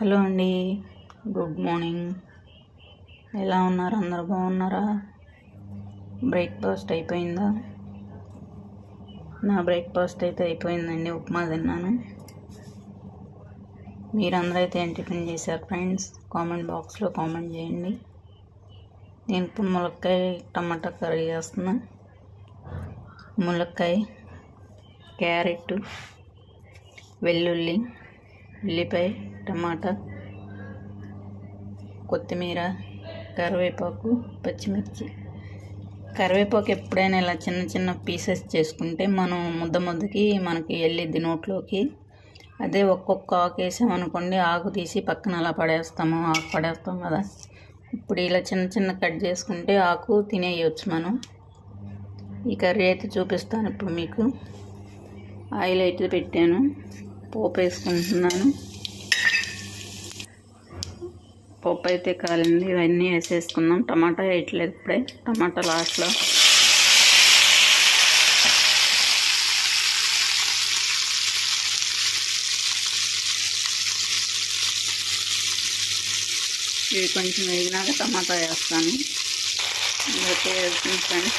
Hello అండి. Good morning. ఎలా ఉన్నారు? అందరు బాగున్నారా? బ్రేక్ఫాస్ట్ అయిపోయిందా? నా బ్రేక్ఫాస్ట్ అయితే అయిపోయిందండి. ఉప్మా తిన్నాను. మీరందరూ అయితే ఏం టిఫిన్ చేశారు ఫ్రెండ్స్? కామెంట్ బాక్స్లో కామెంట్ చేయండి. నేను ఇప్పుడు ములక్కాయ టమాటా కర్రీ చేస్తున్నా. ములక్కాయ క్యారెట్ వెల్లుల్లి ఉల్లిపాయ టమాటా కొత్తిమీర కరివేపాకు పచ్చిమిర్చి. కరివేపాకు ఎప్పుడైనా ఇలా చిన్న చిన్న పీసెస్ చేసుకుంటే మనం ముద్ద ముద్దకి మనకి వెళ్ళిద్ది నోట్లోకి. అదే ఒక్కొక్క ఆకు వేసామనుకోండి ఆకు తీసి పక్కన అలా పడేస్తాము ఆకు పడేస్తాం కదా. ఇప్పుడు ఇలా చిన్న చిన్న కట్ చేసుకుంటే ఆకు తినేయచ్చు మనం. ఈ కర్రీ అయితే చూపిస్తాను ఇప్పుడు మీకు. ఆయిల్ అయితే పెట్టాను. పోపు వేసుకుంటున్నాను. పప్పు అయితే కాలింది. ఇవన్నీ వేసేసుకుందాం. టమాటా వేయట్లేదు ఇప్పుడే. టమాటా లాస్ట్లో. ఇవి కొంచెం వేగినాక టమాటా వేస్తాను. అయితే వేస్తుంది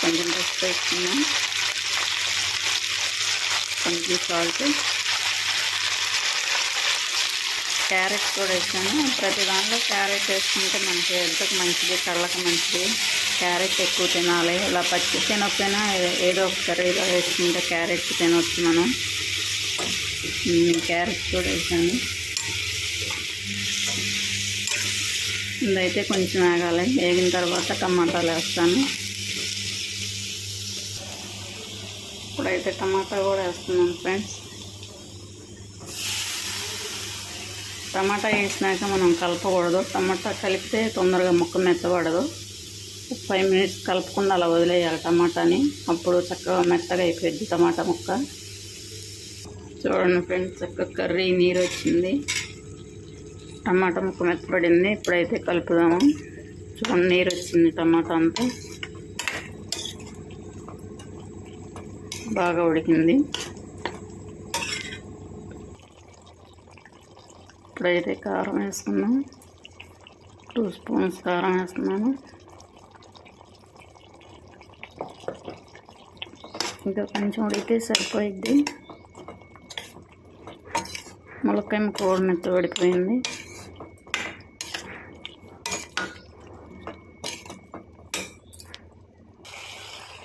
కొంచెం పసుపు వేసుకున్నాను కొంచెం సాల్ట్ క్యారెట్ కూడా వేసాను. ప్రతి దాంట్లో క్యారెట్ వేసుకుంటే మనకి హెల్త్కి మంచిది కళ్ళకి మంచిది. క్యారెట్ ఎక్కువ తినాలి. ఇలా పచ్చి తినకపోయినా ఏదో ఒక కర్రీలో వేసుకుంటే క్యారెట్ తినవచ్చు మనం. క్యారెట్ కూడా వేసాను. ఇదైతే కొంచెం వేగాలి. వేగిన తర్వాత టమాటాలు వేస్తాను. ఇప్పుడైతే టమాటా కూడా వేస్తున్నాను ఫ్రెండ్స్. టమాటా వేసినాక మనం కలపకూడదు. టమాటా కలిపితే తొందరగా ముక్క మెత్తబడదు. ఫైవ్ మినిట్స్ కలపకుండా అలా వదిలేయాలి టమాటాని. అప్పుడు చక్కగా మెత్తగా అయిపోయింది టమాటా ముక్క. చూడండి ఫ్రెండ్స్ చక్కగా కర్రీ నీరు వచ్చింది. టమాటా ముక్క మెత్తబడింది. ఇప్పుడైతే కలుపుదాము. చూడండి నీరు వచ్చింది టమాటా అంతా. బాగా ఉడికింది. ఇప్పుడైతే కారం వేసుకున్నాం టూ స్పూన్స్ కారం వేస్తున్నాను. ఇంకా కొంచెం ఉడికితే సరిపోయిద్ది. ములక్కాయ కూర మెత్త పడిపోయింది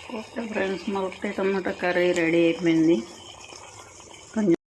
ఓకే ఫ్రెండ్స్ ములక్కాయ టమాటా కర్రీ రెడీ అయిపోయింది.